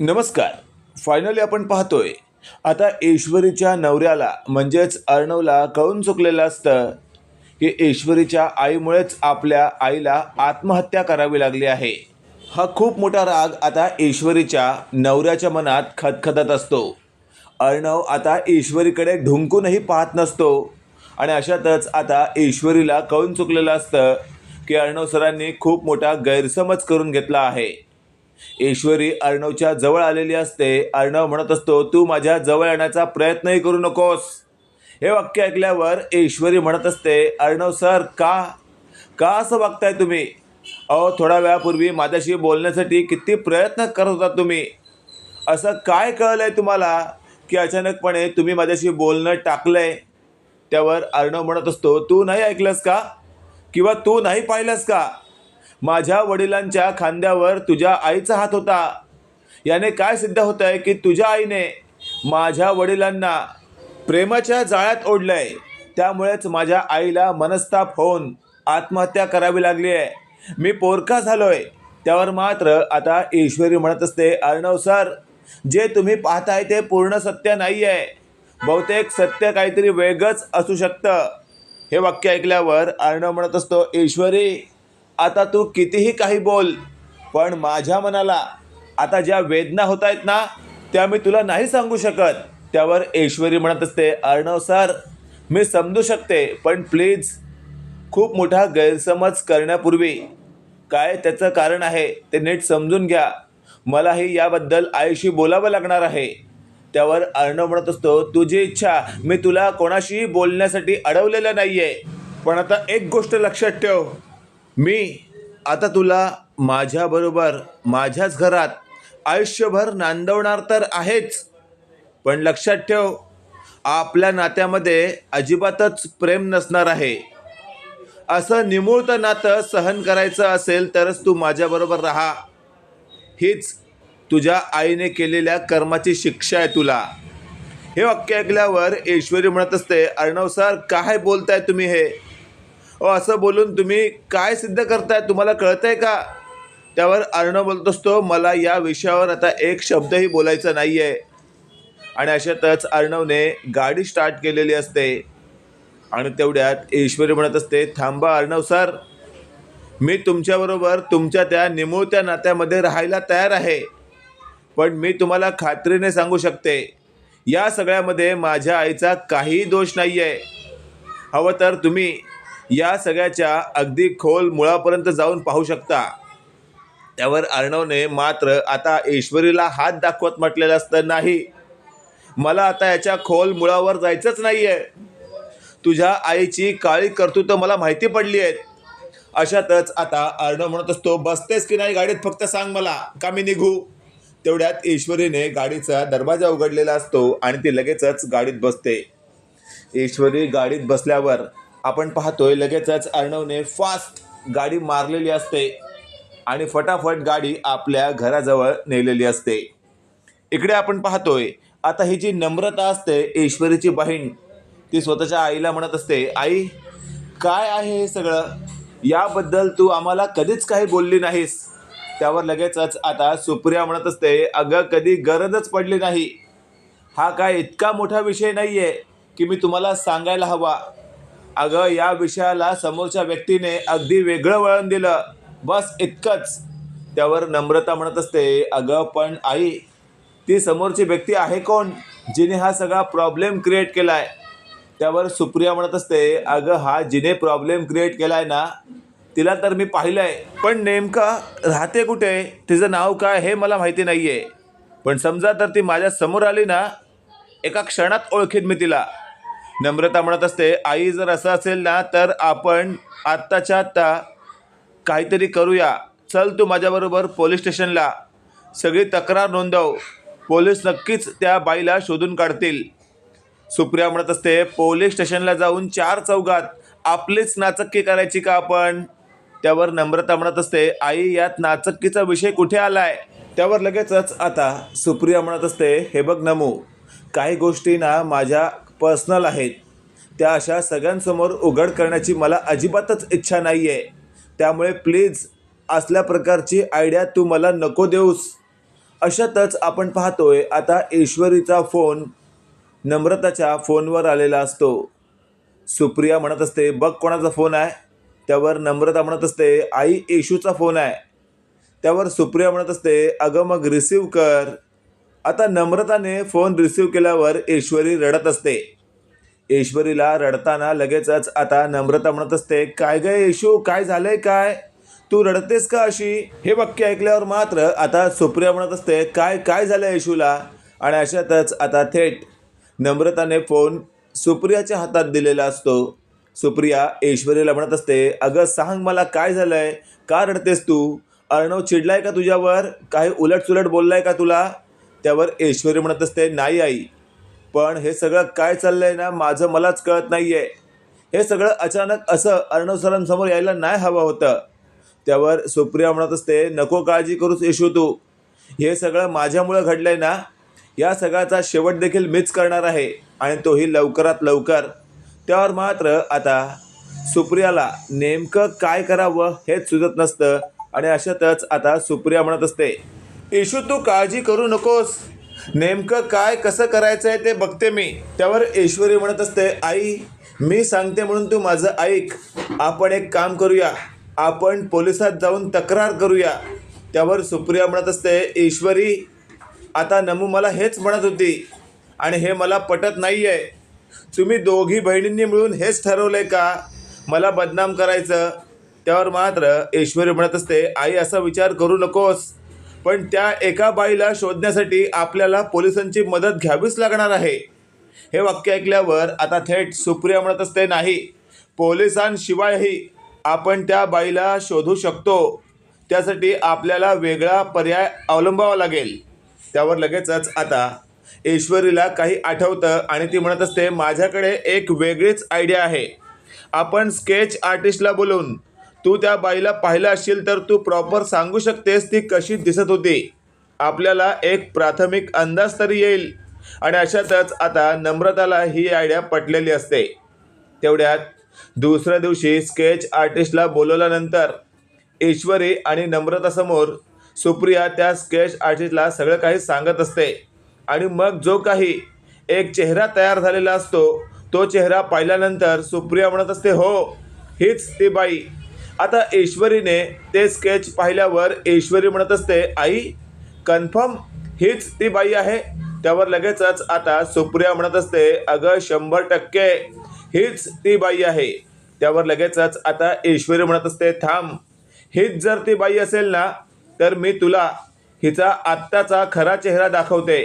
नमस्कार. फायनली आपण पाहतोय. आता ईश्वरीच्या नवऱ्याला म्हणजेच अर्णवला कळून चुकलेलं असतं. की ईश्वरीच्या आईमुळेच आपल्या आईला आत्महत्या करावी लागली आहे. हा खूप मोठा राग आता ईश्वरीच्या नवऱ्याच्या मनात खतखतत असतो. अर्णव आता ईश्वरीकडे ढुंकूनही पाहत नसतो. आणि अशातच आता ईश्वरीला कळून चुकलेलं असतं की अर्णव सरांनी खूप मोठा गैरसमज करून घेतला आहे. ईश्वरी अर्णवच्या जवळ आलेली असते. अर्णव म्हणत असतो तू माझ्या जवळ येण्याचा प्रयत्नही करू नकोस. हे वाक्य ऐकल्यावर ईश्वरी म्हणत असते अर्णव सर का? का असं वागताय तुम्ही? अहो थोड्या वेळापूर्वी माझ्याशी बोलण्यासाठी किती प्रयत्न करत होता तुम्ही. असं काय कळलं आहे तुम्हाला की अचानकपणे तुम्ही माझ्याशी बोलणं टाकलंय? त्यावर अर्णव म्हणत असतो तू नाही ऐकलंस का? किंवा तू नाही पाहिलंस का? माझ्या वडिलांच्या खांद्यावर तुझ्या आईचा हात होता. याने काय सिद्ध होत आहे की तुझ्या आईने माझ्या वडिलांना प्रेमाच्या जाळ्यात ओढलंय. त्यामुळेच माझ्या आईला मनस्ताप होऊन आत्महत्या करावी लागली आहे. मी पोरका झालोय. त्यावर मात्र आता ईश्वरी म्हणत असते अर्णव सर जे तुम्ही पाहताय ते पूर्ण सत्य नाही आहे बहुतेक सत्य काहीतरी वेगळंच असू शकतं. हे वाक्य ऐकल्यावर अर्णव म्हणत असतो ईश्वरी आता तू कितीही काही बोल पण माझ्या मनाला आता ज्या वेदना होत आहेत ना त्या मी तुला नाही सांगू शकत. त्यावर ऐश्वरी म्हणत असते अर्णव सर मी समजू शकते पण प्लीज खूप मोठा गैरसमज करण्यापूर्वी काय त्याचं कारण आहे ते नीट समजून घ्या. मलाही याबद्दल आईशी बोलावं लागणार आहे. त्यावर अर्णव म्हणत असतो तुझी इच्छा मी तुला कोणाशीही बोलण्यासाठी अडवलेलं नाही आहे पण आता एक गोष्ट लक्षात ठेव. मी आता तुला माझ्याबरोबर माझ्याच घरात आयुष्यभर नांदवणार तर आहेच. पण लक्षात ठेव आपल्या नात्यामध्ये अजिबातच प्रेम नसणार आहे. असं निमुळतं नातं सहन करायचं असेल तरच तू माझ्याबरोबर राहा. हीच तुझ्या आईने केलेल्या कर्माची शिक्षा आहे तुला. हे वाक्य ऐकल्यावर ईश्वरी म्हणत असते अर्णव सर काय बोलताय तुम्ही हे? असं बोलून तुम्ही काय सिद्ध करताय? तुम्हाला कळतंय का? त्यावर अर्णव बोलत असतो मला या विषयावर आता एक शब्दही बोलायचा नाही आहे आणि अशातच अर्णवने गाडी स्टार्ट केलेली असते. आणि तेवढ्यात ईश्वरी म्हणत असते थांबा अर्णव सर मी तुमच्याबरोबर तुमच्या त्या निमुळत्या नात्यामध्ये राहायला तयार आहे. पण मी तुम्हाला खात्रीने सांगू शकते या सगळ्यामध्ये माझ्या आईचा काहीही दोष नाही आहे हवं तर तुम्ही या सगळ्याच्या अगदी खोल मुळापर्यंत जाऊन पाहू शकता. त्यावर अर्णवने मात्र आता ईश्वरीला हात दाखवत म्हटलेलं असतं नाही मला आता याच्या खोल मुळावर जायचंच नाही आहे तुझ्या आईची काळी कर्तृत्व मला माहिती पडली आहेत. अशातच आता अर्णव म्हणत असतो बसतेस की नाही गाडीत? फक्त सांग मला का मी निघू? तेवढ्यात ईश्वरीने गाडीचा दरवाजा उघडलेला असतो आणि ती लगेचच गाडीत बसते. ईश्वरी गाडीत बसल्यावर आपण पाहतोय लगेचच अर्णवने फास्ट गाडी मारलेली असते आणि फटाफट गाडी आपल्या घराजवळ नेलेली असते. इकडे आपण पाहतोय आता ही जी नम्रता असते ईश्वरीची बहीण ती स्वतःच्या आईला म्हणत असते आई काय आहे हे सगळं? याबद्दल तू आम्हाला कधीच काही बोलली नाहीस. त्यावर लगेचच आता सुप्रिया म्हणत असते अगं कधी गरजच पडली नाही. हा काय इतका मोठा विषय नाही आहे की मी तुम्हाला सांगायला हवा. अगं या विषयाला समोरच्या व्यक्तीने अगदी वेगळं वळण दिलं. बस इतकंच. त्यावर नम्रता म्हणत असते अगं पण आई ती समोरची व्यक्ती आहे कोण जिने हा सगळा प्रॉब्लेम क्रिएट केला आहे त्यावर सुप्रिया म्हणत असते अगं हा जिने प्रॉब्लेम क्रिएट केला आहे ना तिला तर मी पाहिलं आहे पण नेमका राहते कुठे? तिचं नाव काय हे मला माहिती नाही आहे पण समजा तर ती माझ्यासमोर आली ना एका क्षणात ओळखीन मी तिला. नम्रता म्हणत असते आई जर असं असेल ना तर आपण आत्ताच्या आत्ता काहीतरी करूया. चल तू माझ्याबरोबर पोलीस स्टेशनला. सगळी तक्रार नोंदव. पोलीस नक्कीच त्या बाईला शोधून काढतील. सुप्रिया म्हणत असते पोलीस स्टेशनला जाऊन चार चौघात आपलीच नाचक्की करायची का आपण? त्यावर नम्रता म्हणत असते आई यात नाचक्कीचा विषय कुठे आलाय? त्यावर लगेचच आता सुप्रिया म्हणत असते हे बघ नमू काही गोष्टी ना माझ्या पर्सनल आहेत. त्या अशा सगळ्यांसमोर उघड करण्याची मला अजिबातच इच्छा नाही आहे त्यामुळे प्लीज असल्या प्रकारची आयडिया तू मला नको देऊस. अशातच आपण पाहतोय आता ईश्वरीचा फोन नम्रताच्या फोनवर आलेला असतो. सुप्रिया म्हणत असते बघ कोणाचा फोन आहे. त्यावर नम्रता म्हणत असते आई येशूचा फोन आहे. त्यावर सुप्रिया म्हणत असते अगं मग रिसीव कर. आता नम्रताने फोन रिसीव केल्यावर ईश्वरी रडत असते. ईश्वरीला रडताना लगेचच आता नम्रता म्हणत असते काय ग येशू काय झालंय काय? तू रडतेस का अशी? हे वाक्य ऐकल्यावर मात्र आता सुप्रिया म्हणत असते काय काय झालं येशूला आणि अशातच आता थेट नम्रताने फोन सुप्रियाच्या हातात दिलेला असतो. सुप्रिया ईश्वरीला म्हणत असते अगं सांग मला काय झालंय? का रडतेस तू? अर्णव चिडलाय का तुझ्यावर? काही उलटसुलट बोललाय का तुला? त्यावर ऐश्वरी म्हणत असते नाही आई पण हे सगळं काय चाललंय ना माझं मलाच कळत नाही आहे हे सगळं अचानक असं अर्णव सरांसमोर यायला नाही हवं होतं. त्यावर सुप्रिया म्हणत असते नको काळजी करूच येशू तू. हे सगळं माझ्यामुळं घडलंय ना या सगळ्याचा शेवट देखील मीच करणार आहे आणि तोही लवकरात लवकर. त्यावर मात्र आता सुप्रियाला नेमकं काय करावं हेच सुचत नसतं आणि अशातच आता सुप्रिया म्हणत असते येशू तू काळजी करू नकोस. नेमकं काय कसं करायचं आहे ते बघते मी. त्यावर ईश्वरी म्हणत असते आई मी सांगते म्हणून तू माझं ऐक. आपण एक काम करूया. आपण पोलिसात जाऊन तक्रार करूया. त्यावर सुप्रिया म्हणत असते ईश्वरी आता नमू मला हेच म्हणत होती आणि हे मला पटत नाही आहे तुम्ही दोघी बहिणींनी मिळून हेच ठरवलंय का? मला बदनाम करायचं. त्यावर मात्र ईश्वरी म्हणत असते आई असा विचार करू नकोस. पण त्या एका बाईला शोधण्यासाठी आपल्याला पोलिसांची मदत घ्यावीच लागणार आहे. हे वाक्य ऐकल्यावर आता थेट सुप्रिया म्हणत असते नाही पोलिसांशिवायही आपण त्या बाईला शोधू शकतो. त्यासाठी आपल्याला वेगळा पर्याय अवलंबावा लागेल. त्यावर लगेचच आता ईश्वरीला काही आठवतं आणि ती म्हणत असते माझ्याकडे एक वेगळीच आयडिया आहे. आपण स्केच आर्टिस्टला बोलून तू त्या बाईला पाहिलं असशील तर तू प्रॉपर सांगू शकतेस ती कशी दिसत होती. आपल्याला एक प्राथमिक अंदाज तरी येईल. आणि अशातच आता नम्रताला ही आयडिया पटलेली असते. तेवढ्यात दुसऱ्या दिवशी स्केच आर्टिस्टला बोलवल्यानंतर ईश्वरी आणि नम्रतासमोर सुप्रिया त्या स्केच आर्टिस्टला सगळं काही सांगत असते. आणि मग जो काही एक चेहरा तयार झालेला असतो तो चेहरा पाहिल्यानंतर सुप्रिया म्हणत असते हो हीच ती बाई. आता ईश्वरीने ते स्केच पाहिल्यावर ईश्वरी म्हणत असते आई कन्फर्म हीच ती बाई आहे. त्यावर लगेचच आता सुप्रिया म्हणत असते अगं शंभर टक्के हीच ती बाई आहे. त्यावर लगेचच आता ईश्वरी म्हणत असते थांब हीच जर ती बाई असेल ना तर मी तुला हिचा आत्ताचा खरा चेहरा दाखवते.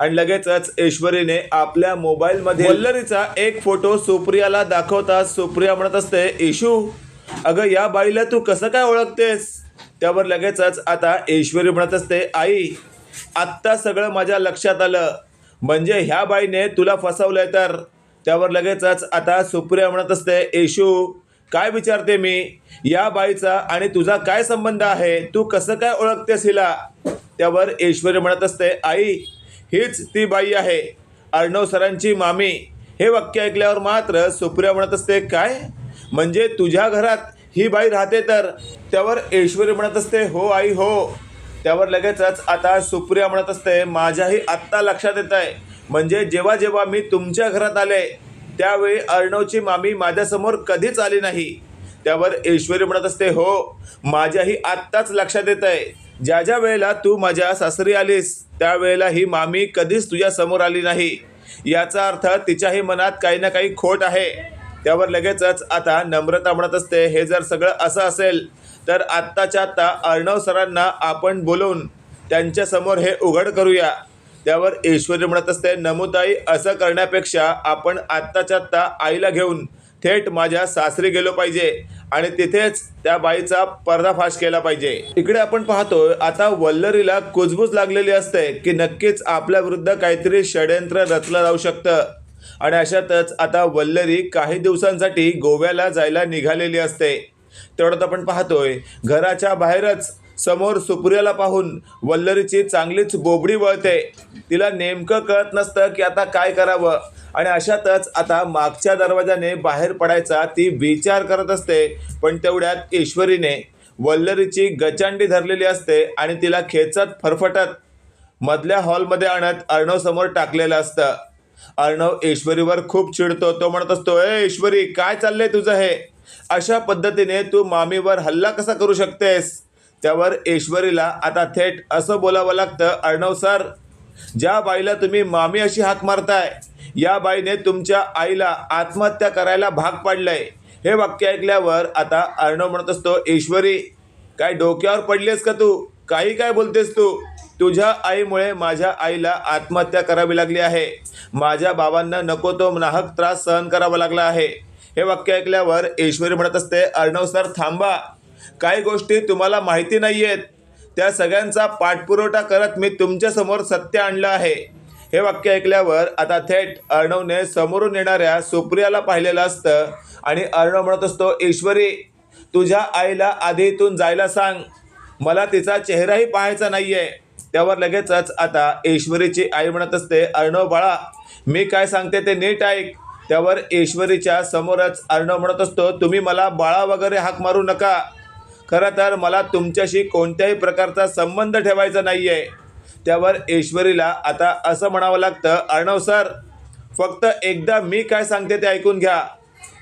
आणि लगेचच ईश्वरीने आपल्या मोबाईलमध्ये वल्लरीचा एक फोटो सुप्रियाला दाखवता सुप्रिया म्हणत असते इशू अगं या बाईला तू कसं काय ओळखतेस? त्यावर लगेचच आता ऐश्वर्य म्हणत असते आई आत्ता सगळं माझ्या लक्षात आलं. म्हणजे ह्या बाईने तुला फसवलंय तर? त्यावर लगेचच आता सुप्रिया म्हणत असते येशू काय विचारते मी? या बाईचा आणि तुझा काय संबंध आहे? तू कसं काय ओळखतेस हिला? त्यावर ऐश्वर्य म्हणत असते आई हीच ती बाई आहे अर्णव सरांची मामी. हे वाक्य ऐकल्यावर मात्र सुप्रिया म्हणत असते काय? म्हणजे तुझ्या घरात ही बाई राहते तर त्यावर ऐश्वर्य म्हणत असते हो आई हो. त्यावर लगेचच आता सुप्रिया म्हणत असते माझ्याही आत्ता लक्षात येत आहे म्हणजे जेव्हा जेव्हा मी तुमच्या घरात आले त्यावेळी अर्णवची मामी माझ्यासमोर कधीच आली नाही. त्यावर ऐश्वर्य म्हणत असते हो माझ्याही आत्ताच लक्षात येत आहे ज्या ज्या वेळेला तू माझ्या सासरी आलीस त्यावेळेला ही मामी कधीच तुझ्यासमोर आली नाही. याचा अर्थ तिच्याही मनात काही ना काही खोट आहे. त्यावर लगेचच आता नम्रता म्हणत असते. हे जर सगळं असं असेल तर आत्ताच्या आत्ता अर्णव सरांना आपण बोलवून त्यांच्यासमोर हे उघड करूया. त्यावर ईश्वरी म्हणत असते नमुताई असं करण्यापेक्षा आपण आत्ताच्या आत्ता आईला घेऊन थेट माझ्या सासरी गेलो पाहिजे आणि तिथेच त्या बाईचा पर्दाफाश केला पाहिजे. इकडे आपण पाहतोय आता वल्लरीला कुजबूज लागलेली असते की नक्कीच आपल्याविरुद्ध काहीतरी षडयंत्र रचलं जाऊ शकतं. आणि अशातच आता वल्लरी काही दिवसांसाठी गोव्याला जायला निघालेली असते. तेवढ्यात आपण पाहतोय घराच्या बाहेरच समोर सुप्रियाला पाहून वल्लरीची चांगलीच बोबडी वळते. तिला नेमकं कळत नसतं की आता काय करावं. आणि अशातच आता मागच्या दरवाजाने बाहेर पडायचा ती विचार करत असते पण तेवढ्यात ईश्वरीने वल्लरीची गचांडी धरलेली असते आणि तिला खेचत फरफटत मधल्या हॉलमध्ये आणत अर्णव समोर टाकलेलं असतं. अर्णव ईश्वरीवर खूप चिडतो. तो म्हणत असतो ए ईश्वरी काय चाललंय तुझं हे? अशा पद्धतीने तू मामीवर हल्ला कसा करू शकतेस? त्यावर ईश्वरीला आता थेट असं बोलावं लागतं अर्णव सर ज्या बाईला तुम्ही मामी अशी हाक मारताय या बाईने तुमच्या आईला आत्महत्या करायला भाग पाडलंय. हे वाक्य ऐकल्यावर आता अर्णव म्हणत असतो ईश्वरी काय डोक्यावर पडलीस का तू? काही काय बोलतेस तू? तुझ्या आईमुळे माझ्या आईला आत्महत्या करावी लागली आहे. माझ्या बाबांना नको तो नाहक त्रास सहन करावा लागला आहे. हे वाक्य ऐकल्यावर ईश्वरी म्हणत असते अर्णव सर थांबा. काही गोष्टी तुम्हाला माहिती नाही आहेत त्या सगळ्यांचा पाठपुरवठा करत मी तुमच्यासमोर सत्य आणलं आहे. हे वाक्य ऐकल्यावर आता थेट अर्णवने समोरून येणाऱ्या सुप्रियाला पाहिलेलं असतं आणि अर्णव म्हणत असतो ईश्वरी तुझ्या आईला आधी इथून जायला सांग. मला तिचा चेहराही पाहायचा नाही आहे त्यावर लगेचच आता ईश्वरीची आई म्हणत असते अर्णव बाळा मी काय सांगते ते नीट ऐक. त्यावर ईश्वरीच्या समोरच अर्णव म्हणत असतो तुम्ही मला बाळा वगैरे हाक मारू नका. खरं तर मला तुमच्याशी कोणत्याही प्रकारचा संबंध ठेवायचा नाही आहे त्यावर ईश्वरीला आता असं म्हणावं लागतं अर्णव सर फक्त एकदा मी काय सांगते ते ऐकून घ्या.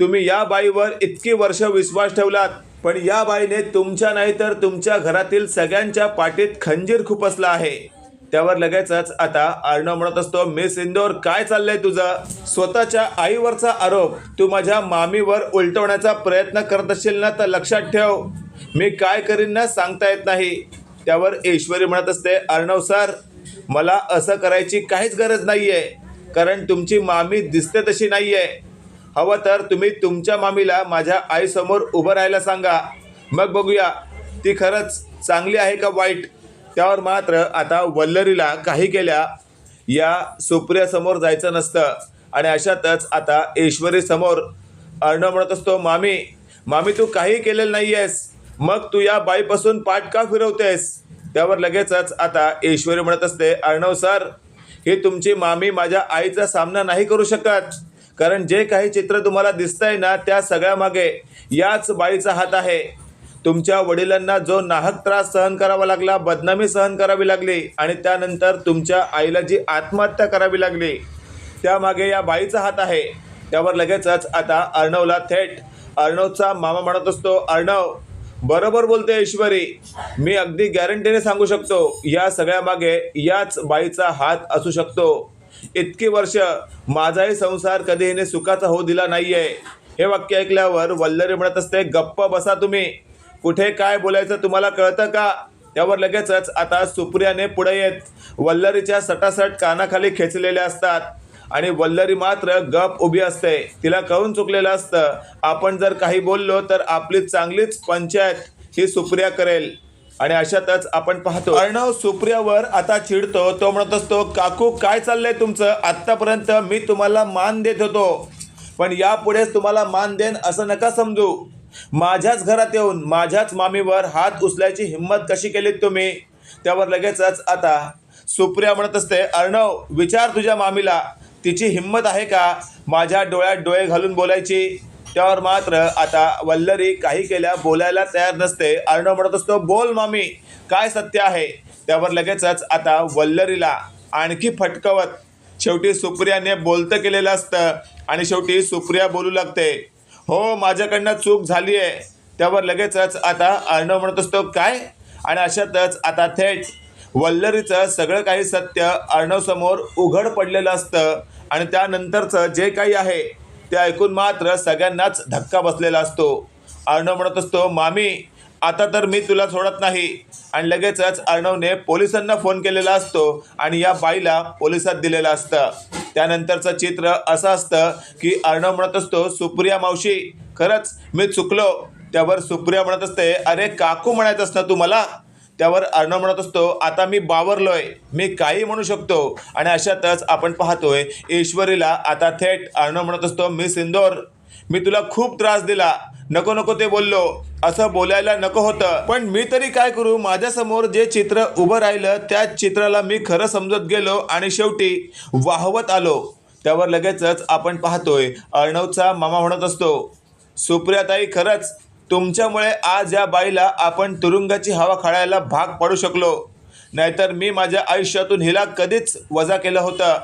तुम्ही या बाईवर इतकी वर्ष विश्वास ठेवलात. पण या बाईने तुमच्या नाही तर तुमच्या घरातील सगळ्यांच्या पाठीत खंजीर खुपसला आहे. त्यावर लगेचच आता अर्णव म्हणत असतो मिस इंदोर काय चाललंय तुझं? स्वतःच्या आईवरचा आरोप तू माझ्या मामीवर उलटवण्याचा प्रयत्न करत असशील ना तर लक्षात ठेव. मी काय करीन ना सांगता येत नाही. त्यावर ईश्वरी म्हणत असते अर्णव सर मला असं करायची काहीच गरज नाही आहे कारण तुमची मामी दिसते तशी नाही आहे हवं तर तुम्ही तुमच्या मामीला माझ्या आईसमोर उभं राहायला सांगा. मग बघूया ती खरंच चांगली आहे का वाईट? त्यावर मात्र आता वल्लरीला काही केल्या या सुप्रियासमोर जायचं नसतं. आणि अशातच आता ऐश्वरीसमोर अर्णव म्हणत असतो मामी मामी तू काही केलेलं नाही आहेस मग तू या बाईपासून पाठ का फिरवतेस? त्यावर लगेचच आता ईश्वरी म्हणत असते अर्णव सर ही तुमची मामी माझ्या आईचा सामना नाही करू शकत. कारण जे काही चित्र तुम्हाला दिसतंय ना त्या सगळ्यामागे याच बाईचा हात आहे. तुमच्या वडिलांना जो नाहक त्रास सहन करावा लागला बदनामी सहन करावी लागली आणि त्यानंतर तुमच्या आईला जी आत्महत्या करावी लागली त्यामागे या बाईचा हात आहे. त्यावर लगेचच आता अर्णवला थेट अर्णवचा मामा म्हणत असतो अर्णव बरोबर बोलते ईश्वरी. मी अगदी गॅरंटीने सांगू शकतो या सगळ्यामागे याच बाईचा हात असू शकतो. इतकी वर्ष माझाही संसार कधी हिने सुखाचा होऊ दिला नाहीये. हे वाक्य ऐकल्यावर वल्लरी म्हणत असते गप्प बसा तुम्ही. कुठे काय बोलायचं तुम्हाला कळतं का? त्यावर लगेचच आता सुप्रियाने पुढे येत वल्लरीच्या सटासट कानाखाली खेचलेल्या असतात आणि वल्लरी मात्र गप उभी असते. तिला कळून चुकलेलं असतं आपण जर काही बोललो तर आपली चांगलीच पंचायत ही सुप्रिया करेल. आणि अशातच आपण पाहतो अर्णव सुप्रियावर आता चिडतो. तो म्हणत असतो काकू काय चाललंय तुमचं? आत्तापर्यंत मी तुम्हाला मान देत होतो. पण यापुढेच तुम्हाला मान देन असं नका समजू. माझ्याच घरात येऊन माझ्याच मामीवर हात उचलायची हिंमत कशी केलीत तुम्ही? त्यावर लगेचच आता सुप्रिया म्हणत असते अर्णव विचार तुझ्या मामीला. तिची हिंमत आहे का? माझ्या डोळ्यात डोळे घालून बोलायची. त्यावर मात्र आता वल्लरी काही केल्या बोलायला तयार नसते. अर्णव म्हणत असतो बोल मामी काय सत्य आहे? त्यावर लगेचच आता वल्लरीला आणखी फटकवत शेवटी सुप्रियाने बोलतं केलेलं असतं आणि शेवटी सुप्रिया बोलू लागते हो माझ्याकडनं चूक झाली आहे त्यावर लगेचच आता अर्णव म्हणत असतो काय? आणि अशातच आता थेट वल्लरीचं सगळं काही सत्य अर्णवसमोर उघड पडलेलं असतं आणि त्यानंतरचं जे काही आहे ते ऐकून मात्र सगळ्यांनाच धक्का बसलेला असतो. अर्णव म्हणत असतो मामी आता तर मी तुला सोडत नाही. आणि लगेचच अर्णवने पोलिसांना फोन केलेला असतो आणि या बाईला पोलिसात दिलेलं असतं. त्यानंतरचं चित्र असं असतं की अर्णव म्हणत असतो सुप्रिया मावशी खरंच मी चुकलो. त्यावर सुप्रिया म्हणत असते अरे काकू म्हणायचंस ना तू मला? त्यावर अर्णव म्हणत असतो आता मी बावरलोय. मी काही म्हणू शकतो. आणि अशातच आपण पाहतोय ईश्वरीला आता थेट अर्णव म्हणत असतो मी सिंदोर मी तुला खूप त्रास दिला. नको नको ते बोललो. असं बोलायला नको होतं. पण मी तरी काय करू? माझ्यासमोर जे चित्र उभं राहिलं त्या चित्राला मी खरं समजत गेलो आणि शेवटी वाहवत आलो. त्यावर लगेचच आपण पाहतोय अर्णवचा मामा म्हणत असतो सुप्रियाताई खरंच तुमच्यामुळे आज या बाईला आपण तुरुंगाची हवा खाळायला भाग पाडू शकलो. नाहीतर मी माझ्या आयुष्यातून हिला कधीच वजा केलं होतं.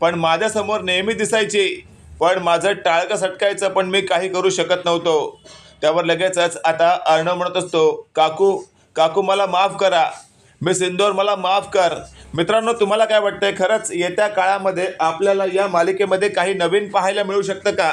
पण माझ्यासमोर नेहमी दिसायची. पण माझं टाळकं सटकायचं पण मी काही करू शकत नव्हतो. त्यावर लगेचच आता अर्णव म्हणत असतो काकू काकू मला माफ करा. मी सिंदोर मला माफ कर. मित्रांनो तुम्हाला काय वाटतंय? खरंच येत्या काळामध्ये आपल्याला या मालिकेमध्ये काही नवीन पाहायला मिळू शकतं का?